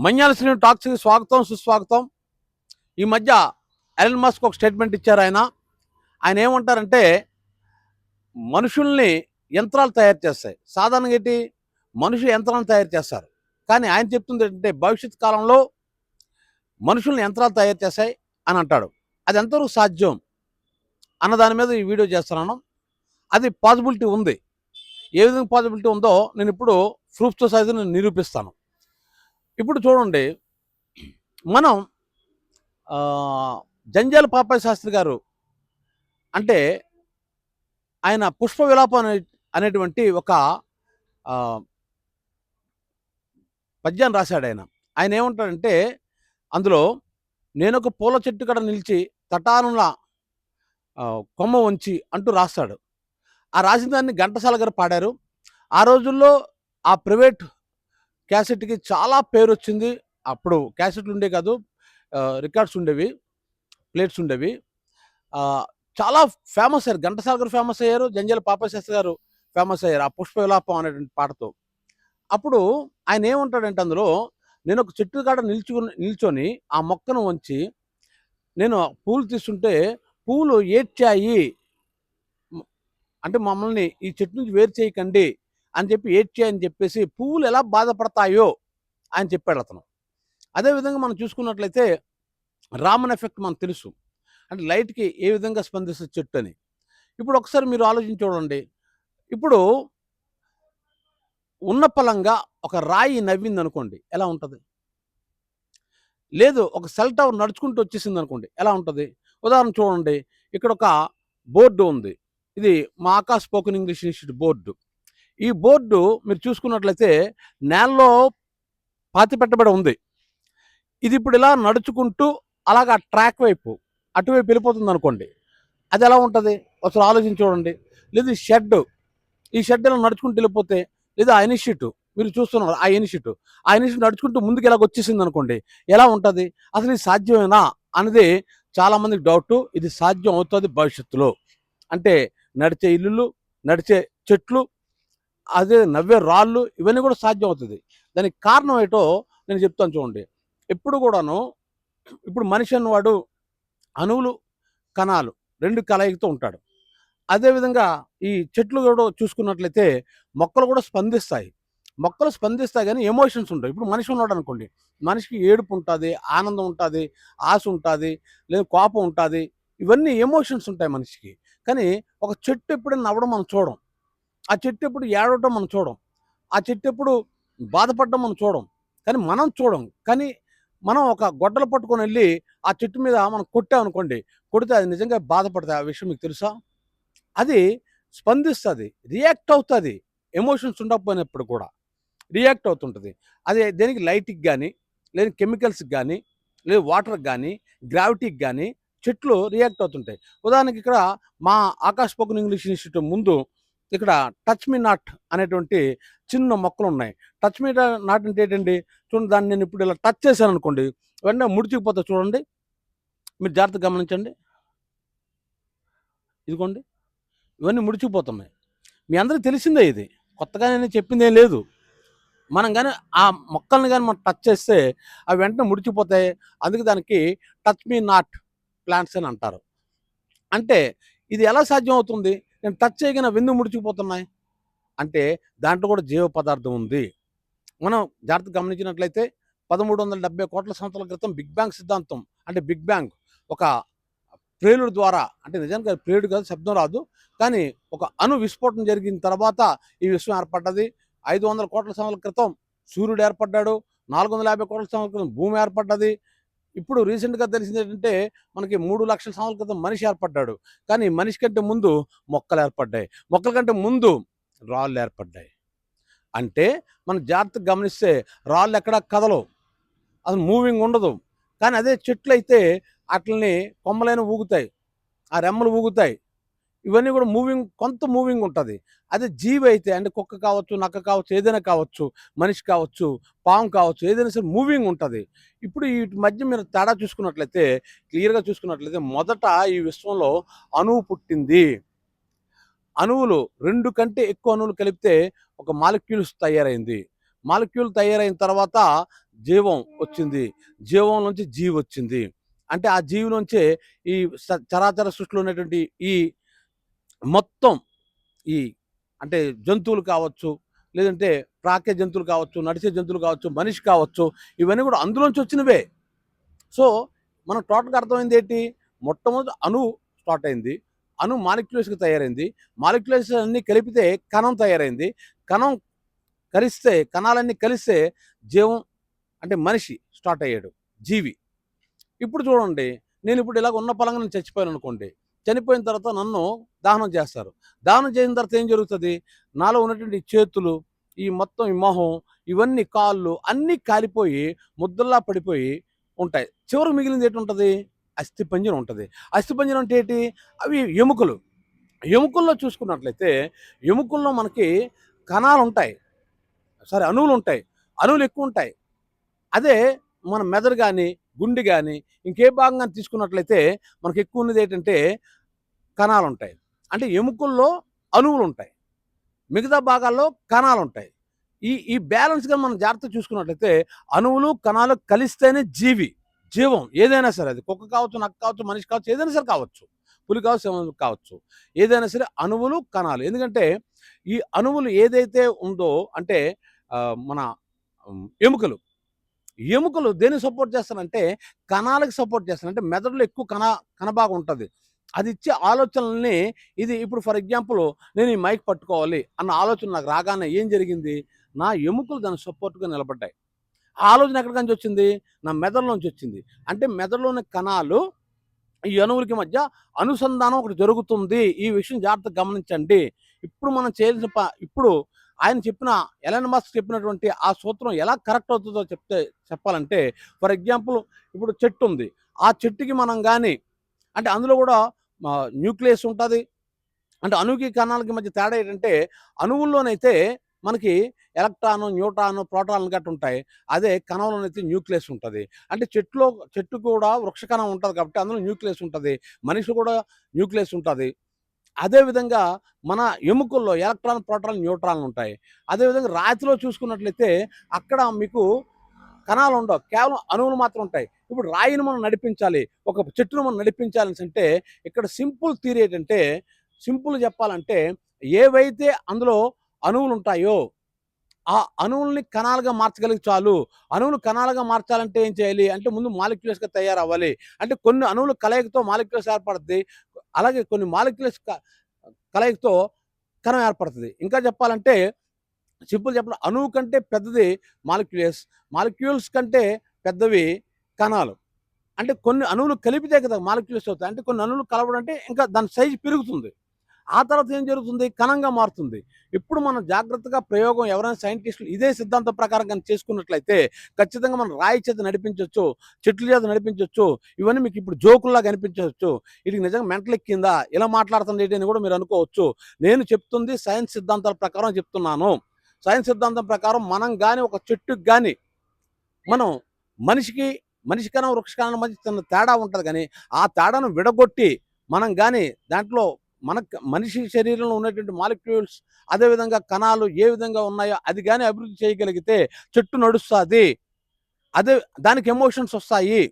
మన్యాల శ్రీను టాక్స్కి స్వాగతం సుస్వాగతం. ఈ మధ్య ఎలన్ మస్క్ ఒక స్టేట్మెంట్ ఇచ్చారు ఆయన. ఆయన ఏమంటారంటే మనుషుల్ని యంత్రాలు తయారు చేస్తాయి. సాధారణంగా ఏంటి? మనుషులు యంత్రాలను తయారు చేస్తారు. కానీ ఆయన చెప్తుంది ఏంటంటే భవిష్యత్ కాలంలో మనుషుల్ని యంత్రాలు తయారు చేస్తాయి అని అంటాడు. అది ఎంతవరకు సాధ్యం అన్న దాని మీద ఈ వీడియో చేస్తున్నాను. అది పాసిబిలిటీ ఉంది. ఏ విధంగా పాసిబిలిటీ ఉందో నేను ఇప్పుడు ప్రూఫ్తో సైజు నేను నిరూపిస్తాను. ఇప్పుడు చూడండి మనం జంజాల పాపాయ శాస్త్రి గారు అంటే ఆయన పుష్ప విలాపం అనే అనేటువంటి ఒక పద్యాన్ని రాశాడు ఆయన. ఆయన ఏమంటాడంటే అందులో నేను ఒక పూల చెట్టు కడ నిలిచి తటానుల కొమ్మ వంచి అంటూ రాస్తాడు. ఆ రాసిన దాన్ని ఘంటసాల గారు పాడారు. ఆ రోజుల్లో ఆ ప్రైవేట్ క్యాసెట్కి చాలా పేరు వచ్చింది అప్పుడు క్యాసెట్లు ఉండే కాదు రికార్డ్స్ ఉండేవి ప్లేట్స్ ఉండేవి. చాలా ఫేమస్ అయ్యారు. ఘంటసాల గారు ఫేమస్ అయ్యారు జంజల పాపశాస్త్రి గారు ఫేమస్ అయ్యారు ఆ పుష్ప విలాపం అనేటువంటి పాటతో. అప్పుడు ఆయన ఏమంటాడంటే అందులో నేను ఒక చెట్టు కాడ నిల్చుకుని నిల్చొని ఆ మొక్కను వంచి నేను పూలు తీసుకుంటే పూలు ఏడ్చాయి. అంటే మమ్మల్ని ఈ చెట్టు నుంచి వేరు చేయకండి. అని చెప్పి ఏడ్చాయని చెప్పేసి పువ్వులు ఎలా బాధపడతాయో అని చెప్పాడు అతను. అదేవిధంగా మనం చూసుకున్నట్లయితే రామన్ ఎఫెక్ట్ మనకు తెలుసు. అంటే లైట్కి ఏ విధంగా స్పందిస్తుంది చెట్టు అని. ఇప్పుడు ఒకసారి మీరు ఆలోచించి చూడండి. ఇప్పుడు ఉన్న పలంగా ఒక రాయి నవ్వింది అనుకోండి ఎలా ఉంటుంది? లేదు ఒక సెల్ టవర్ నడుచుకుంటూ వచ్చేసింది అనుకోండి ఎలా ఉంటుంది? ఉదాహరణ చూడండి. ఇక్కడ ఒక బోర్డు ఉంది. ఇది మా Aakash spoken English institute board. ఈ బోర్డు మీరు చూసుకున్నట్లయితే నేలలో పాతి పెట్టబడి ఉంది. ఇది ఇప్పుడు ఇలా నడుచుకుంటూ అలాగా ట్రాక్ వైపు అటువైపు వెళ్ళిపోతుంది అనుకోండి అది ఎలా ఉంటుంది? ఒకసారి ఆలోచించి చూడండి. లేదు షెడ్ ఈ షెడ్ ఇలా నడుచుకుంటూ వెళ్ళిపోతే లేదా ఆ ఇనిషియేట్ మీరు చూస్తున్నారు ఆ ఇనిషియేట్ ఆ ఇనిషియేటివ్ నడుచుకుంటూ ముందుకు ఇలాగ వచ్చేసింది అనుకోండి ఎలా ఉంటుంది? అసలు ఇది సాధ్యమేనా అనేది చాలామందికి డౌట్. ఇది సాధ్యం అవుతుంది భవిష్యత్తులో. అంటే నడిచే ఇల్లులు నడిచే చెట్లు అదే నవ్వే రాళ్ళు ఇవన్నీ కూడా సాధ్యం అవుతుంది దానికి కారణం ఏంటో నేను చెప్తాను చూడండి. ఎప్పుడు కూడాను ఇప్పుడు మనిషి అన్నవాడు అణువులు కణాలు రెండు కలయికతో ఉంటాడు. అదేవిధంగా ఈ చెట్లు కూడా చూసుకున్నట్లయితే మొక్కలు కూడా స్పందిస్తాయి. మొక్కలు స్పందిస్తాయి కానీ ఎమోషన్స్ ఉంటాయి ఇప్పుడు మనిషి ఉన్నాడు అనుకోండి. మనిషికి ఏడుపు ఉంటుంది ఆనందం ఉంటుంది ఆశ ఉంటుంది లేదా కోపం ఉంటుంది. ఇవన్నీ ఎమోషన్స్ ఉంటాయి మనిషికి. కానీ ఒక చెట్టు ఎప్పుడైనా నవ్వడం మనం చూడం. ఆ చెట్టు ఎప్పుడు ఏడవటం మనం చూడం. ఆ చెట్టు ఎప్పుడు బాధపడడం మనం చూడం. కానీ మనం చూడం. కానీ మనం ఒక గొడ్డలు పట్టుకొని వెళ్ళి ఆ చెట్టు మీద మనం కొట్టామనుకోండి కొడితే అది నిజంగా బాధపడుతుంది ఆ విషయం మీకు తెలుసా? అది స్పందిస్తుంది రియాక్ట్ అవుతుంది. ఎమోషన్స్ ఉండకపోయినప్పుడు కూడా రియాక్ట్ అవుతుంటుంది. అదే దేనికి? లైట్కి కానీ లేని కెమికల్స్కి కానీ లేదు వాటర్కి కానీ గ్రావిటీకి కానీ చెట్లు రియాక్ట్ అవుతుంటాయి. ఉదాహరణకి ఇక్కడ మా ఆకాశ స్పోకన్ ఇంగ్లీష్ ఇన్స్టిట్యూట్ ముందు ఇక్కడ టచ్ మీ నాట్ అనేటువంటి చిన్న మొక్కలు ఉన్నాయి టచ్ మీ నాట్ అంటే ఏంటండి? చూడండి దాన్ని నేను ఇప్పుడు ఇలా టచ్ చేశాను అనుకోండి వెంటనే ముడిచిపోతా చూడండి. మీరు జాగ్రత్తగా గమనించండి. ఇదిగోండి ఇవన్నీ ముడిచిపోతున్నాయి. మీ అందరికీ తెలిసిందే ఇది. కొత్తగా నేను చెప్పింది ఏం లేదు. మనం కానీ ఆ మొక్కల్ని కానీ మనం టచ్ చేస్తే అవి వెంటనే ముడిచిపోతాయి. అందుకే దానికి టచ్ మీ నాట్ ప్లాంట్స్ అని అంటారు. అంటే ఇది ఎలా సాధ్యం అవుతుంది? నేను టచ్ చేయగానే విందు ముడిచిపోతున్నాయి అంటే దాంట్లో కూడా జీవ పదార్థం ఉంది. మనం జాగ్రత్త గమనించినట్లయితే పదమూడు వందల డెబ్బై కోట్ల సంవత్సరాల క్రితం బిగ్ బ్యాంగ్ సిద్ధాంతం అంటే బిగ్ బ్యాంగ్ ఒక ప్రేలుడు ద్వారా అంటే నిజానికి ప్రేలుడు కాదు శబ్దం రాదు. కానీ ఒక అణు విస్ఫోటనం జరిగిన తర్వాత ఈ విశ్వం ఏర్పడ్డది. ఐదు వందల కోట్ల సంవత్సరాల క్రితం సూర్యుడు ఏర్పడ్డాడు. నాలుగు వందల యాభై కోట్ల సంవత్సరాల క్రితం భూమి ఏర్పడ్డది. ఇప్పుడు రీసెంట్గా తెలిసింది ఏంటంటే మనకి మూడు లక్షల సంవత్సరాల క్రితం మనిషి ఏర్పడ్డాడు. కానీ మనిషి కంటే ముందు మొక్కలు ఏర్పడ్డాయి. మొక్కల కంటే ముందు రాళ్ళు ఏర్పడ్డాయి. అంటే మనం జాగ్రత్తగా గమనిస్తే రాళ్ళు ఎక్కడ కదలవు. అది మూవింగ్ ఉండదు. కానీ అదే చెట్లు అయితే అట్లని కొమ్మలైన ఊగుతాయి. ఆ రెమ్మలు ఊగుతాయి. ఇవన్నీ కూడా మూవింగ్ కొంత మూవింగ్ ఉంటుంది. అదే జీవి అయితే అంటే కుక్క కావచ్చు నక్క కావచ్చు ఏదైనా కావచ్చు మనిషి కావచ్చు పాము కావచ్చు ఏదైనా సరే మూవింగ్ ఉంటుంది. ఇప్పుడు వీటి మధ్య మీరు తేడా చూసుకున్నట్లయితే క్లియర్గా చూసుకున్నట్లయితే మొదట ఈ విశ్వంలో అణువు పుట్టింది. అణువులు రెండు కంటే ఎక్కువ అణువులు కలిపితే ఒక మాలిక్యూల్స్ తయారైంది. మాలిక్యూల్ తయారైన తర్వాత జీవం వచ్చింది. జీవం నుంచి జీవి వచ్చింది. అంటే ఆ జీవి నుంచే ఈ చరాచర సృష్టిలో ఉన్నటువంటి ఈ మొత్తం ఈ అంటే జంతువులు కావచ్చు లేదంటే ప్రాకే జంతువులు కావచ్చు నడిచే జంతువులు కావచ్చు మనిషి కావచ్చు ఇవన్నీ కూడా అందులోంచి వచ్చినవే. సో మనం టోటల్గా అర్థమైంది ఏంటి? మొట్టమొదటి అణు స్టార్ట్ అయింది. అణు మాలిక్యులస్కి తయారైంది. మాలిక్యులస్ అన్ని కలిపితే కణం తయారైంది. కణం కలిస్తే కణాలన్నీ కలిస్తే జీవం అంటే మనిషి స్టార్ట్ అయ్యాడు జీవి. ఇప్పుడు చూడండి నేను ఇప్పుడు ఇలాగ ఉన్న పలంగా నేను చచ్చిపోయాను అనుకోండి చనిపోయిన తర్వాత నన్ను దహనం చేస్తారు. దహనం చేసిన తర్వాత ఏం జరుగుతుంది? నాలో ఉన్నటువంటి చేతులు ఈ మొత్తం ఈ మొహం ఇవన్నీ కాళ్ళు అన్నీ కాలిపోయి ముద్దల్లా పడిపోయి ఉంటాయి. చివరికి మిగిలింది ఏంటి ఉంటుంది? అస్థిపంజరం ఉంటుంది. అస్థిపంజరం అంటే ఏంటి? అవి ఎముకలు. ఎముకల్లో చూసుకున్నట్లయితే ఎముకల్లో మనకి కణాలు ఉంటాయి. సరే అణువులు ఉంటాయి. అణువులు ఎక్కువ ఉంటాయి. అదే మన మెదడు కానీ గుండె కానీ ఇంకే భాగంగా తీసుకున్నట్లయితే మనకు ఎక్కువ ఉన్నది ఏంటంటే కణాలు ఉంటాయి అంటే ఎముకల్లో అణువులు ఉంటాయి మిగతా భాగాల్లో కణాలు ఉంటాయి ఈ ఈ బ్యాలెన్స్గా మనం జాగ్రత్త చూసుకున్నట్లయితే అణువులు కణాలు కలిస్తేనే జీవి జీవం ఏదైనా సరే. అది కుక్క కావచ్చు నక్క కావచ్చు మనిషి కావచ్చు ఏదైనా సరే కావచ్చు. పులి కావచ్చు కావచ్చు. ఏదైనా సరే అణువులు కణాలు. ఎందుకంటే ఈ అణువులు ఏదైతే ఉందో అంటే మన ఎముకలు. ఎముకలు దేన్ని సపోర్ట్ చేస్తానంటే కణాలకు సపోర్ట్ చేస్తాను. అంటే మెదడులో ఎక్కువ కణ కణభాగం ఉంటుంది. అది ఇచ్చే ఆలోచనల్ని ఇది ఇప్పుడు ఫర్ ఎగ్జాంపుల్ నేను ఈ మైక్ పట్టుకోవాలి అన్న ఆలోచన నాకు రాగానే ఏం జరిగింది? నా ఎముకలు దాని సపోర్ట్గా నిలబడ్డాయి. ఆ ఆలోచన ఎక్కడి నుంచి వచ్చింది? నా మెదడులోంచి వచ్చింది. అంటే మెదడులోని కణాలు ఈ అణువులకి మధ్య అనుసంధానం ఒకటి జరుగుతుంది. ఈ విషయం జాగ్రత్తగా గమనించండి. ఇప్పుడు మనం చేయాల్సిన ఇప్పుడు ఆయన చెప్పిన ఎలన్ మస్క్ చెప్పినటువంటి ఆ సూత్రం ఎలా కరెక్ట్ అవుతుందో చెప్తే చెప్పాలంటే ఫర్ ఎగ్జాంపుల్ ఇప్పుడు చెట్టు ఉంది. ఆ చెట్టుకి మనం కానీ అంటే అందులో కూడా న్యూక్లియస్ ఉంటుంది. అంటే అణువుకి కణాలకి మధ్య తేడా ఏంటంటే అణువుల్లోనైతే మనకి ఎలక్ట్రాను న్యూట్రాను ప్రోటాన్లు గట్ట ఉంటాయి. అదే కణంలోనైతే న్యూక్లియస్ ఉంటుంది. అంటే చెట్టులో చెట్టు కూడా వృక్ష కణం ఉంటుంది కాబట్టి అందులో న్యూక్లియస్ ఉంటుంది. మనిషి కూడా న్యూక్లియస్ ఉంటుంది. అదేవిధంగా మన ఎముకల్లో ఎలక్ట్రాన్ ప్రోటాన్ న్యూట్రాన్లు ఉంటాయి. అదేవిధంగా రాతిలో చూసుకున్నట్లయితే అక్కడ మీకు కణాలు ఉండవు. కేవలం అణువులు మాత్రం ఉంటాయి. ఇప్పుడు రాయిని మనం నడిపించాలి. ఒక చెట్టును మనం నడిపించాలని అంటే ఇక్కడ సింపుల్ థీరీ ఏంటంటే సింపుల్ చెప్పాలంటే ఏవైతే అందులో అణువులు ఉంటాయో ఆ అణువుల్ని కణాలుగా మార్చగలిగి చాలు. అణువులు కణాలుగా మార్చాలంటే ఏం చేయాలి? అంటే ముందు మాలిక్యులస్గా తయారవ్వాలి. అంటే కొన్ని అణువులు కలయికతో మాలిక్యులస్ ఏర్పడుతుంది అలాగే కొన్ని మాలిక్యులస్ కలయికతో కణం ఏర్పడుతుంది. ఇంకా చెప్పాలంటే సింపుల్ చెప్పడం అణువు కంటే పెద్దది మాలిక్యులస్ మాలిక్యూల్స్ కంటే పెద్దవి కణాలు. అంటే కొన్ని అణువులు కలిపితే కదా మాలిక్యులస్ అవుతాయి. అంటే కొన్ని అణువులు కలవడం అంటే ఇంకా దాని సైజు పెరుగుతుంది. ఆ తర్వాత ఏం జరుగుతుంది? కణంగా మారుతుంది. ఇప్పుడు మనం జాగ్రత్తగా ప్రయోగం ఎవరైనా సైంటిస్టులు ఇదే సిద్ధాంతం ప్రకారం కానీ చేసుకున్నట్లయితే ఖచ్చితంగా మనం రాయి చేత నడిపించవచ్చు చెట్ల చేత నడిపించవచ్చు ఇవన్నీ మీకు ఇప్పుడు జోకుల్లా కనిపించవచ్చు ఇది నిజంగా మెంటల్ ఎక్కిందా? ఇలా మాట్లాడుతుంది ఏంటి అని కూడా మీరు అనుకోవచ్చు. నేను చెప్తుంది సైన్స్ సిద్ధాంతాల ప్రకారం చెప్తున్నాను. సైన్స్ సిద్ధాంతం ప్రకారం మనం కానీ ఒక చెట్టుకి కానీ మనం మనిషికి మనిషి వృక్షకాలం మధ్య చిన్న తేడా ఉంటుంది కానీ ఆ తేడాను విడగొట్టి మనం కానీ దాంట్లో మన మనిషి శరీరంలో ఉన్నటువంటి మాలిక్యూల్స్ అదేవిధంగా కణాలు ఏ విధంగా ఉన్నాయో అది కానీ అభివృద్ధి చేయగలిగితే చెట్టు నడుస్తుంది. అదే దానికి ఎమోషన్స్ వస్తాయి.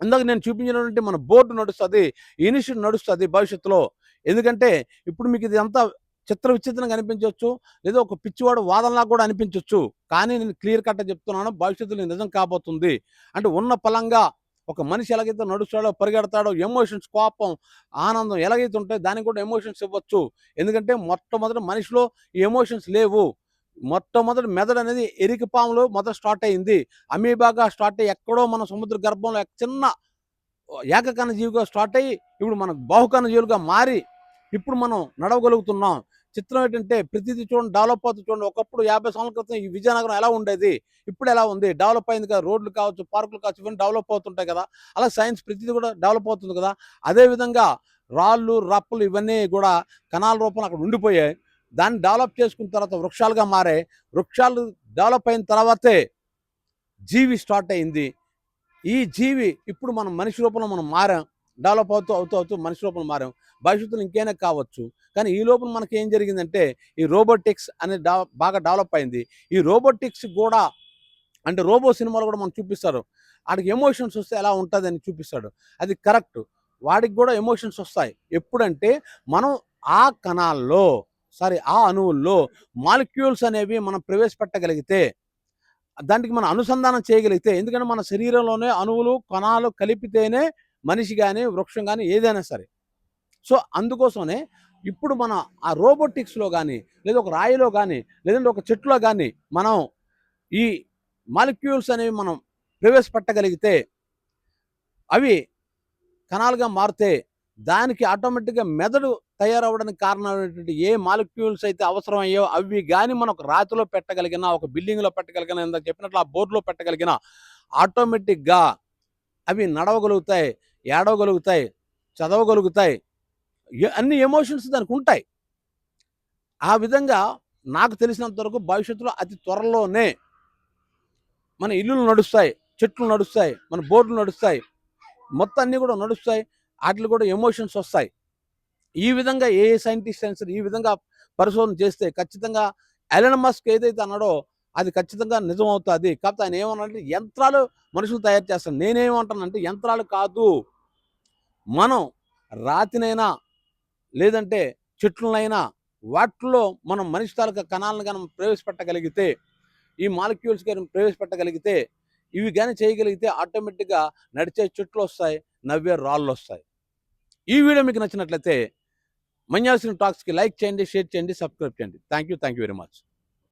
ఇందాక నేను చూపించినటువంటి మన బోర్డు నడుస్తుంది ఇనిషియేటివ్ నడుస్తుంది భవిష్యత్తులో. ఎందుకంటే ఇప్పుడు మీకు ఇది అంతా చిత్ర విచిత్రంగా అనిపించవచ్చు లేదా ఒక పిచ్చివాడు వాదనలా కూడా అనిపించవచ్చు. కానీ నేను క్లియర్ కట్గా చెప్తున్నాను భవిష్యత్తులో నిజం కాబోతుంది. అంటే ఉన్న పలంగా ఒక మనిషి ఎలాగైతే నడుస్తాడో పరిగెడతాడో ఎమోషన్స్ కోపం ఆనందం ఎలాగైతే ఉంటాయో దానికి కూడా ఎమోషన్స్ ఇవ్వచ్చు. ఎందుకంటే మొట్టమొదటి మనిషిలో ఈ ఎమోషన్స్ లేవు. మొట్టమొదటి మెదడు అనేది ఎరికి పాములో మొదట స్టార్ట్ అయింది. అమీబాగా స్టార్ట్ అయ్యి ఎక్కడో మన సముద్ర గర్భంలో చిన్న ఏకకణ జీవిగా స్టార్ట్ అయ్యి ఇప్పుడు మన బాహుకణ జీవులుగా మారి ఇప్పుడు మనం నడవగలుగుతున్నాం. చిత్రం ఏంటంటే ప్రతిదీ చూడండి డెవలప్ అవుతుంది చూడండి. ఒకప్పుడు యాభై సంవత్సరాల క్రితం ఈ విజయనగరం ఎలా ఉండేది? ఇప్పుడు ఎలా ఉంది? డెవలప్ అయింది కదా రోడ్లు కావచ్చు పార్కులు కావచ్చు ఇవన్నీ డెవలప్ అవుతుంటాయి కదా. అలా సైన్స్ ప్రతిదీ కూడా డెవలప్ అవుతుంది కదా. అదే విధంగా రాళ్ళు రప్పలు ఇవన్నీ కూడా కణాల రూపంలో అక్కడ ఉండిపోయాయి. దాన్ని డెవలప్ చేసుకున్న తర్వాత వృక్షాలుగా మారాయి వృక్షాలు డెవలప్ అయిన తర్వాతే జీవి స్టార్ట్ అయింది. ఈ జీవి ఇప్పుడు మనం మనిషి రూపంలో మనం మారాం. డెవలప్ అవుతూ అవుతూ అవుతూ మనిషి లోపల మారాం. భవిష్యత్తులో ఇంకైనా కావచ్చు. కానీ ఈ లోపల మనకి ఏం జరిగిందంటే ఈ రోబోటిక్స్ అనేది బాగా డెవలప్ అయింది. ఈ రోబోటిక్స్ కూడా అంటే రోబో సినిమాలు కూడా మనం చూపిస్తారు. వాడికి ఎమోషన్స్ వస్తే ఎలా ఉంటుంది అని చూపిస్తాడు. అది కరెక్ట్. వాడికి కూడా ఎమోషన్స్ వస్తాయి. ఎప్పుడంటే మనం ఆ కణాల్లో సారీ ఆ అణువుల్లో మాలిక్యూల్స్ అనేవి మనం ప్రవేశపెట్టగలిగితే దానికి మనం అనుసంధానం చేయగలిగితే ఎందుకంటే మన శరీరంలోనే అణువులు కణాలు కలిపితేనే మనిషి కానీ వృక్షం కానీ ఏదైనా సరే. సో అందుకోసమే ఇప్పుడు మన ఆ రోబోటిక్స్లో కానీ లేదా ఒక రాయిలో కానీ లేదంటే ఒక చెట్టులో కానీ మనం ఈ మాలిక్యూల్స్ అనేవి మనం ప్రవేశపెట్టగలిగితే అవి కణాలుగా మారితే దానికి ఆటోమేటిక్గా మెదడు తయారవడానికి కారణమైనటువంటి ఏ మాలిక్యూల్స్ అయితే అవసరమయ్యో అవి కానీ మనం ఒక రాతిలో పెట్టగలిగిన ఒక బిల్డింగ్లో పెట్టగలిగిన ఇందాక చెప్పినట్లు ఆ బోర్డులో పెట్టగలిగిన ఆటోమేటిక్గా అవి నడవగలుగుతాయి. ఏడవగలుగుతాయి చదవగలుగుతాయి అన్ని ఎమోషన్స్ దానికి ఉంటాయి. ఆ విధంగా నాకు తెలిసినంత వరకు భవిష్యత్తులో అతి త్వరలోనే మన ఇల్లులు నడుస్తాయి చెట్లు నడుస్తాయి మన బోర్డులు నడుస్తాయి మొత్తం అన్నీ కూడా నడుస్తాయి వాటిలో కూడా ఎమోషన్స్ వస్తాయి. ఈ విధంగా ఏ సైంటిస్ట్ అయినా సరే ఈ విధంగా పరిశోధన చేస్తే ఖచ్చితంగా ఎలన్ మస్క్ ఏదైతే అన్నాడో అది ఖచ్చితంగా నిజం అవుతుంది కాకపోతే ఆయన ఏమన్నాడంటే యంత్రాలు మనుషులు తయారు చేస్తాను నేనేమంటానంటే యంత్రాలు కాదు. మనం రాతినైనా లేదంటే చెట్లనైనా వాటిలో మనం మనిషి తాలూకా కణాలను కానీ ప్రవేశపెట్టగలిగితే ఈ మాలిక్యూల్స్ కానీ ప్రవేశపెట్టగలిగితే ఇవి కానీ చేయగలిగితే ఆటోమేటిక్గా నడిచే చెట్లు వస్తాయి నవ్వే రాళ్ళు వస్తాయి ఈ వీడియో మీకు నచ్చినట్లయితే మంజాల్సిన టాక్స్కి లైక్ చేయండి షేర్ చేయండి సబ్స్క్రైబ్ చేయండి. Thank you thank you very much.